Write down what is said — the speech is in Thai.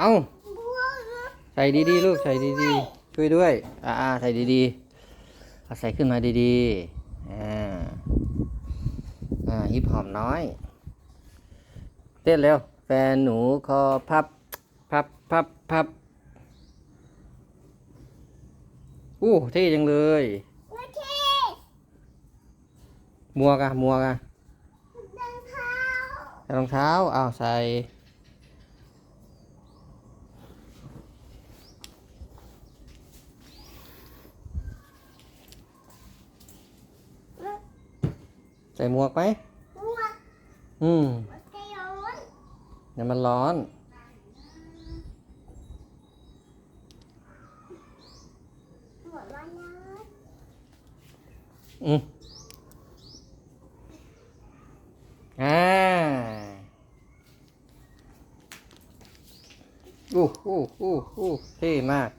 เอาใส่ดีๆ ลูก ใส่ดีๆ ช่วยด้วย อ่าๆใส่ดีๆเอาใส่ขึ้นมาดีๆ อ่า อ่า ฮิปหอมน้อย เต้นเร็ว แฟนหนูคอพับ พับ พับ พับ อู้ เท่จังเลยโอเคมัวกะมัวกะรองเท้าใส่รองเท้า อ้าว ใส่ ใส่หมวกไหมหัวอืมหัวใจร้อนเดี๋ยวมันร้อนหัวร้อนนะอืมอ่าอู้อู้อู้อู้เท่มาก